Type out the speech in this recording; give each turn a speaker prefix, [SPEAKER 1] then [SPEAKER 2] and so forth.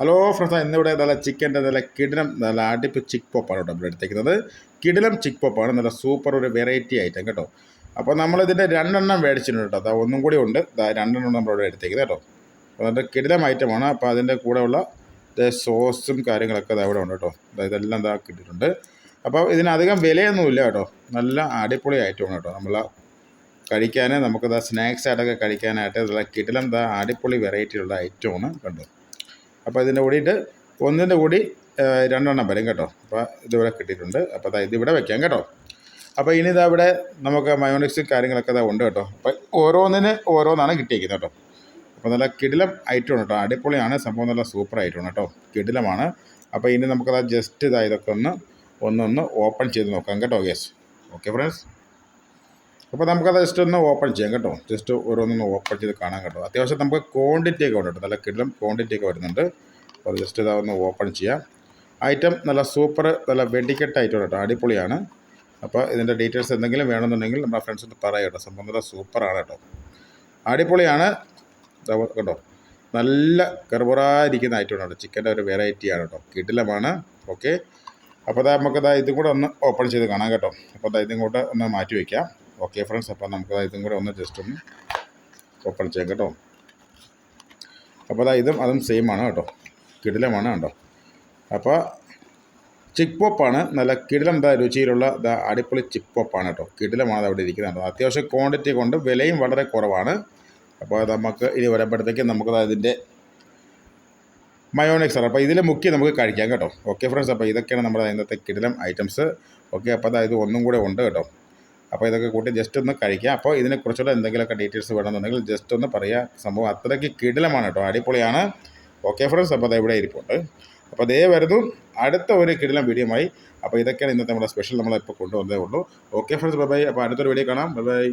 [SPEAKER 1] Hello friends ഇന്നിവിടെ നല്ല ചിക്കന്റെ നല്ല കിടിലം നല്ല അടിപ്പ് ചിക്ക് പോപ്പാണ് കേട്ടോ ഇവിടെ എടുത്തേക്കുന്നത്. കിടിലം ചിക്ക് പോപ്പാണ് നല്ല സൂപ്പർ ഒരു വെറൈറ്റി ഐറ്റം കേട്ടോ. അപ്പോൾ നമ്മളിതിന്റെ രണ്ടെണ്ണം മേടിച്ചിട്ടുണ്ട് കേട്ടോ. അതാ ഒന്നും കൂടി ഉണ്ട്. രണ്ടെണ്ണം നമ്മളിവിടെ എടുത്തേക്കുന്നത് കേട്ടോ. അപ്പോൾ അതിന്റെ കിടിലം ഐറ്റമാണ് അപ്പോൾ അതിന്റെ കൂടെയുള്ള സോസും കാര്യങ്ങളൊക്കെ ദാ ഇവിടെ ഉണ്ട് കേട്ടോ. ഇതെല്ലാം ഇതാ കിട്ടിയിട്ടുണ്ട്. അപ്പോൾ ഇതിനധികം വിലയൊന്നുമില്ല കേട്ടോ. നല്ല അടിപൊളി ഐറ്റമാണ് കേട്ടോ. നമ്മൾ കഴിക്കാൻ നമുക്കത് സ്നാക്സ് ആയിട്ടൊക്കെ കഴിക്കാനായിട്ട് കിടിലം ദാ അടിപൊളി വെറൈറ്റിയുള്ള ഐറ്റമാണ് കണ്ടോ. അപ്പോൾ ഇതിന്റെ കൂടിയിട്ട് ഒന്നിന്റെ കൂടി രണ്ടെണ്ണം വരും കേട്ടോ. അപ്പോൾ ഇതിവിടെ കിട്ടിയിട്ടുണ്ട്. അപ്പോൾ അതായത് ഇതിവിടെ വെക്കാം കേട്ടോ. അപ്പോൾ ഇനി ഇതാ ഇവിടെ നമുക്ക് മയോണിക്സ് കാര്യങ്ങളൊക്കെ ഇതാ ഉണ്ട് കേട്ടോ. അപ്പോൾ ഓരോന്നിന് ഓരോന്നാണ് കിട്ടിയിരിക്കുന്നത് കേട്ടോ. അപ്പോൾ നല്ല കിടിലം ഐറ്റമാണ് കേട്ടോ. അടിപൊളിയാണ്. സംഭവം നല്ല സൂപ്പർ ഐറ്റമാണ് കേട്ടോ. കിടിലമാണ്. അപ്പോൾ ഇനി നമുക്കത് ജസ്റ്റ് ഇതാ ഇതൊക്കെ ഒന്ന് ഒന്നൊന്ന് ഓപ്പൺ ചെയ്ത് നോക്കാം കേട്ടോ യെസ് ഓക്കെ ഫ്രണ്ട്സ് അപ്പോൾ നമുക്കത് ജസ്റ്റ് ഒന്ന് ഓപ്പൺ ചെയ്യാം കേട്ടോ. ജസ്റ്റ് ഓരോന്നൊന്ന് ഓപ്പൺ ചെയ്ത് കാണാൻ കേട്ടോ. അത്യാവശ്യം നമുക്ക് ക്വാണ്ടിറ്റി ഒക്കെ ഉണ്ട് നല്ല കിടിലം ക്വാണ്ടിറ്റി ഒക്കെ വരുന്നുണ്ട്. അപ്പോൾ ജസ്റ്റ് ഇതാ ഒന്ന് ഓപ്പൺ ചെയ്യാം. ഐറ്റം നല്ല സൂപ്പർ നല്ല വെടിക്കെട്ട് ഐറ്റം കേട്ടോ. അടിപൊളിയാണ്. അപ്പോൾ ഇതിന്റെ ഡീറ്റെയിൽസ് എന്തെങ്കിലും വേണമെന്നുണ്ടെങ്കിൽ നമ്മുടെ ഫ്രണ്ട്സിന് പറയാം കേട്ടോ. സംഭവം നല്ല സൂപ്പറാണ് കേട്ടോ. അടിപൊളിയാണ്. കേട്ടോ നല്ല കറുപുറായിരിക്കുന്ന ഐറ്റമാണ് കേട്ടോ. ചിക്കന്റെ ഒരു വെറൈറ്റിയാണ് കേട്ടോ. കിടിലമാണ്. ഓക്കെ അപ്പോൾ അതാ നമുക്കതാ ഇതും കൂടെ ഒന്ന് ഓപ്പൺ ചെയ്ത് കാണാം കേട്ടോ. അപ്പോൾ അതാ ഇതും കൂടെ ഒന്ന് മാറ്റി വയ്ക്കാം ഓക്കെ ഫ്രണ്ട്സ് അപ്പോൾ നമുക്ക് ഇതും കൂടെ ഒന്ന് ജസ്റ്റ് ഒന്ന് ഓപ്പൺ ചെയ്യാം കേട്ടോ. അപ്പോൾ അതാ ഇതും അതും സെയിം ആണ് കേട്ടോ. കിടിലമാണ് കേട്ടോ അപ്പോൾ ചിക്ക് പോപ്പാണ് നല്ല കിടിലം രുചിയിലുള്ള അടിപൊളി ചിക്ക് പോപ്പാണ് കേട്ടോ. കിടിലമാണ് അവിടെ ഇരിക്കുന്നത് അത്യാവശ്യം ക്വാണ്ടിറ്റി കൊണ്ട് വിലയും വളരെ കുറവാണ്. അപ്പോൾ നമുക്ക് ഇനി വരുമ്പോഴത്തേക്ക് നമുക്ക് അതിന്റെ മയോണിക്സ് ആണ്. അപ്പോൾ ഇതിൽ മുക്കി നമുക്ക് കഴിക്കാം കേട്ടോ. ഓക്കെ ഫ്രണ്ട്സ് അപ്പോൾ ഇതൊക്കെയാണ് നമ്മുടെ ഇന്നത്തെ കിടിലം ഐറ്റംസ് ഓക്കെ അപ്പോൾ അതായത് ഒന്നും കൂടെ ഉണ്ട് കേട്ടോ. അപ്പോൾ ഇതൊക്കെ കൂട്ടി ജസ്റ്റ് ഒന്ന് കഴിക്കുക അപ്പോൾ ഇതിനെക്കുറിച്ചുള്ള എന്തെങ്കിലുമൊക്കെ ഡീറ്റെയിൽസ് വേണമെന്നുണ്ടെങ്കിൽ ജസ്റ്റ് ഒന്ന് പറയുക സംഭവം അത്രയ്ക്ക് കിടിലമാണ് കേട്ടോ. അടിപൊളിയാണ്. ഓക്കെ ഫ്രണ്ട്സ് അപ്പോൾ അത് ഇവിടെ ഇരിപ്പുണ്ട്. അപ്പോൾ അതേ വരുന്നു. അടുത്ത ഒരു കിടിലം വീഡിയോമായി അപ്പോൾ ഇതൊക്കെയാണ് ഇന്നത്തെ നമ്മുടെ സ്പെഷ്യൽ നമ്മളിപ്പോൾ കൊണ്ടുവന്നതേ ഉള്ളൂ. ഓക്കെ ഫ്രണ്ട്സ് ബൈ ബൈ അപ്പോൾ അടുത്തൊരു വീഡിയോ കാണാം. Bye bye